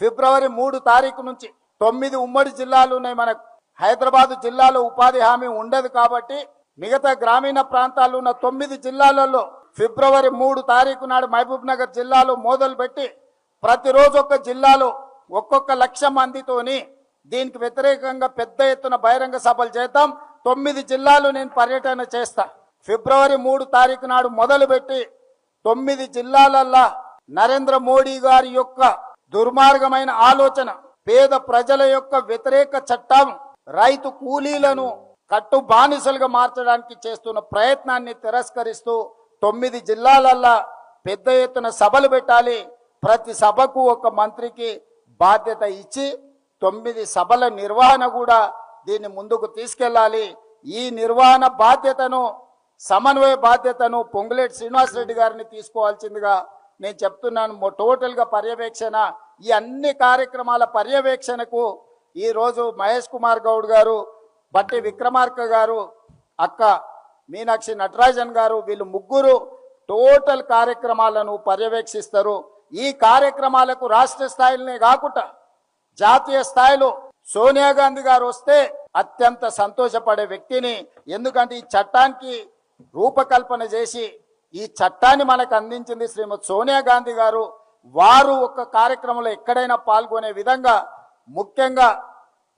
ఫిబ్రవరి మూడు తారీఖు నుంచి తొమ్మిది ఉమ్మడి జిల్లాలు ఉన్నాయి మనకు. హైదరాబాదు జిల్లాలో ఉపాధి హామీ ఉండదు కాబట్టి మిగతా గ్రామీణ ప్రాంతాల్లో ఉన్న తొమ్మిది జిల్లాలలో ఫిబ్రవరి మూడు తారీఖు నాడు మహబూబ్ నగర్ జిల్లాలో మొదలుపెట్టి ప్రతిరోజు ఒక్క జిల్లాలో ఒక్కొక్క లక్ష మందితోని దీనికి వ్యతిరేకంగా పెద్ద ఎత్తున బహిరంగ సభలు చేద్దాం. తొమ్మిది జిల్లాలు నేను పర్యటన చేస్తా. ఫిబ్రవరి మూడు తారీఖు నాడు మొదలుపెట్టి తొమ్మిది జిల్లాలల్లా నరేంద్ర మోడీ గారి యొక్క దుర్మార్గమైన ఆలోచన పేద ప్రజల యొక్క వ్యతిరేక చట్టం రైతు కూలీలను కట్టు బానిసలుగా మార్చడానికి చేస్తున్న ప్రయత్నాన్ని తిరస్కరిస్తూ తొమ్మిది జిల్లాలల్లా పెద్ద ఎత్తున సభలు పెట్టాలి. ప్రతి సభకు ఒక మంత్రికి బాధ్యత ఇచ్చి తొమ్మిది సభల నిర్వహణ కూడా దీన్ని ముందుకు తీసుకెళ్ళాలి. ఈ నిర్వహణ బాధ్యతను సమన్వయ బాధ్యతను పొంగులేటి శ్రీనివాసరెడ్డి గారిని తీసుకోవాల్సిందిగా నేను చెప్తున్నాను టోటల్గా పర్యవేక్షణ ఈ అన్ని కార్యక్రమాల పర్యవేక్షణకు ఈరోజు మహేష్ కుమార్ గౌడ్ గారు బట్టి విక్రమార్క గారు అక్క మీనాక్షి నటరాజన్ గారు వీళ్ళు ముగ్గురు టోటల్ కార్యక్రమాలను పర్యవేక్షిస్తారు. ఈ కార్యక్రమాలకు రాష్ట్ర స్థాయిలోనే కాకుండా జాతీయ స్థాయిలో సోనియా గాంధీ గారు వస్తే అత్యంత సంతోషపడే వ్యక్తిని ఎందుకంటే ఈ చట్టానికి రూపకల్పన చేసి ఈ చట్టాన్ని మనకు అందించింది శ్రీమతి సోనియా గాంధీ గారు. వారు ఒక కార్యక్రమంలో ఎక్కడైనా పాల్గొనే విధంగా ముఖ్యంగా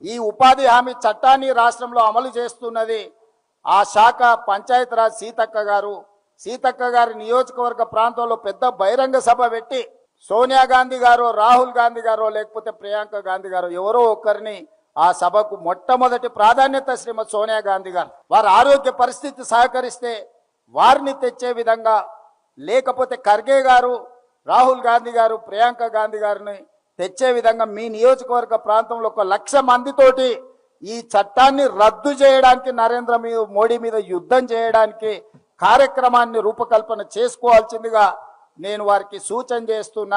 ఈ ఉపాధి హామీ చట్టాన్ని రాష్ట్రంలో అమలు చేస్తున్నది ఆ శాఖ పంచాయతీరాజ్ సీతక్క గారు. సీతక్క గారి నియోజకవర్గ ప్రాంతంలో పెద్ద బహిరంగ సభ పెట్టి సోనియా గాంధీ గారు రాహుల్ గాంధీ గారు లేకపోతే ప్రియాంక గాంధీ గారు ఎవరో ఒకరిని ఆ సభకు మొట్టమొదటి ప్రాధాన్యత శ్రీమతి సోనియా గాంధీ గారు. వారి ఆరోగ్య పరిస్థితి సహకరిస్తే వారిని తెచ్చే విధంగా లేకపోతే ఖర్గే గారు రాహుల్ గాంధీ గారు ప్రియాంక గాంధీ గారిని తెచ్చే విధంగా మీ నియోజకవర్గ ప్రాంతంలో ఒక లక్ష మందితోటి ఈ చట్టాన్ని రద్దు చేయడానికి నరేంద్ర మోడీ మీద యుద్ధం చేయడానికి కార్యక్రమాన్ని రూపకల్పన చేసుకోవాల్సిందిగా నేను వారికి సూచన చేస్తున్నా.